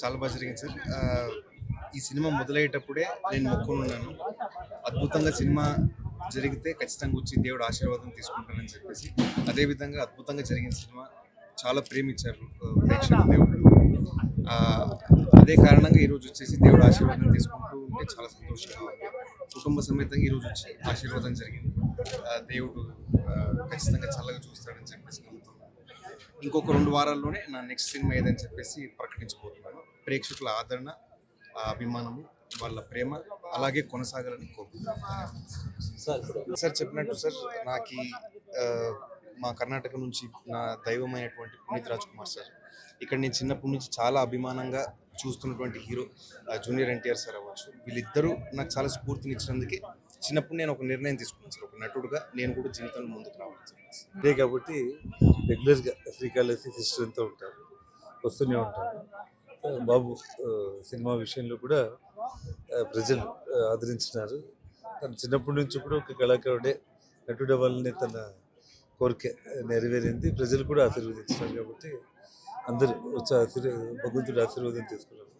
చాలా బాగా జరిగింది సార్. ఈ సినిమా మొదలయ్యేటప్పుడే నేను మొక్కునున్నాను అద్భుతంగా సినిమా జరిగితే ఖచ్చితంగా వచ్చి దేవుడు ఆశీర్వాదం తీసుకుంటానని చెప్పేసి అదేవిధంగా అద్భుతంగా జరిగిన సినిమా చాలా ప్రేమించారు ప్రేక్షకులు దేవుడు అదే కారణంగా ఈరోజు వచ్చేసి దేవుడు ఆశీర్వాదం తీసుకుంటూ ఉంటే చాలా సంతోషంగా ఉంది. కుటుంబ సమేతంగా ఈరోజు వచ్చి ఆశీర్వాదం జరిగింది. దేవుడు ఖచ్చితంగా చల్లగా చూస్తాడని చెప్పేసి ఇంకొక రెండు వారాల్లోనే నా నెక్స్ట్ సినిమా ఏదని చెప్పేసి ప్రకటించబోతున్నాను. ప్రేక్షకుల ఆదరణ ఆ అభిమానము వాళ్ళ ప్రేమ అలాగే కొనసాగాలని కోరుకుంటున్నాను. సార్ చెప్పినట్టు సార్ నాకు మా కర్ణాటక నుంచి నా దైవమైనటువంటి పునీత్ రాజ్ కుమార్ సార్. ఇక్కడ నేను చిన్నప్పటి నుంచి చాలా అభిమానంగా చూస్తున్నటువంటి హీరో జూనియర్ ఎన్టీఆర్ సార్ అవ్వచ్చు. వీళ్ళిద్దరూ నాకు చాలా స్ఫూర్తినిచ్చినందుకే చిన్నప్పుడు నేను ఒక నిర్ణయం తీసుకున్నాను సార్ ఒక నటుడుగా నేను కూడా జీవితంలో ముందుకు రావాలి చెప్పేసి. కాబట్టి రెగ్యులర్గా శ్రీకాళహస్తి సిస్టర్ ఉంటారు వస్తూనే ఉంటారు బాబు సినిమా విషయంలో కూడా ప్రజలు ఆదరించినారు. తను చిన్నప్పటి నుంచి కూడా ఒక కళాకారుడే. నటుడే వల్లనే తన కోరిక నెరవేరింది. ప్రజలు కూడా ఆశీర్వదించినారు కాబట్టి అందరూ వచ్చి ఆశీర్వ భగవంతుడు ఆశీర్వాదం తీసుకున్నారు.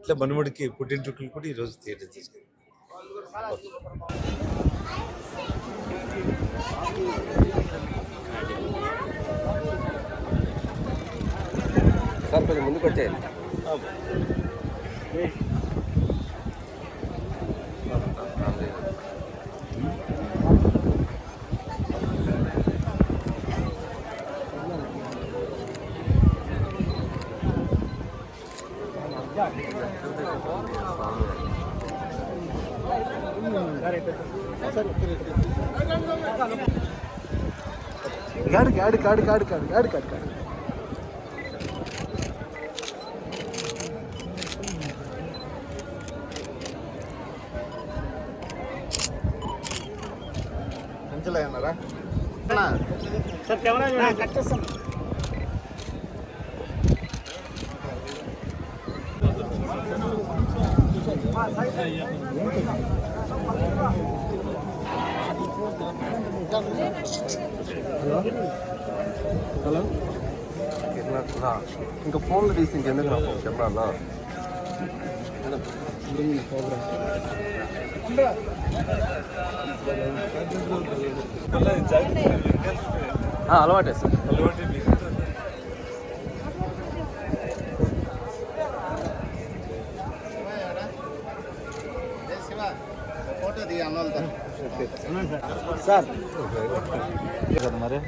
ఇట్లా మనవడికి పుట్టింటికలు కూడా ఈరోజు తీయడం జరిగింది. సార్ కొంచెం ముందుకు వచ్చేయండి గాడి గాడి గాడి గాడి గాడి గాడి గాడి గాడి అంచెలే అన్నారా సార్ కెమెరా కట్ చేస్తాం హలో? ఇంకా ఫోన్లు తీసి ఇంకెందుకు నాకు కెమెరాలో అలవాటే సార్ అలవాటే ಆಗ್ತದೆ ಅನ್ನೋಲ್ ಸರ್. ಮರೆ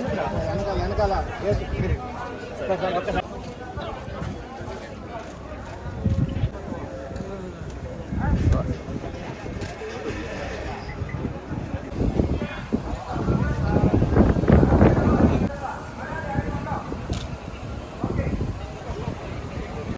వెనకాల వెనకాల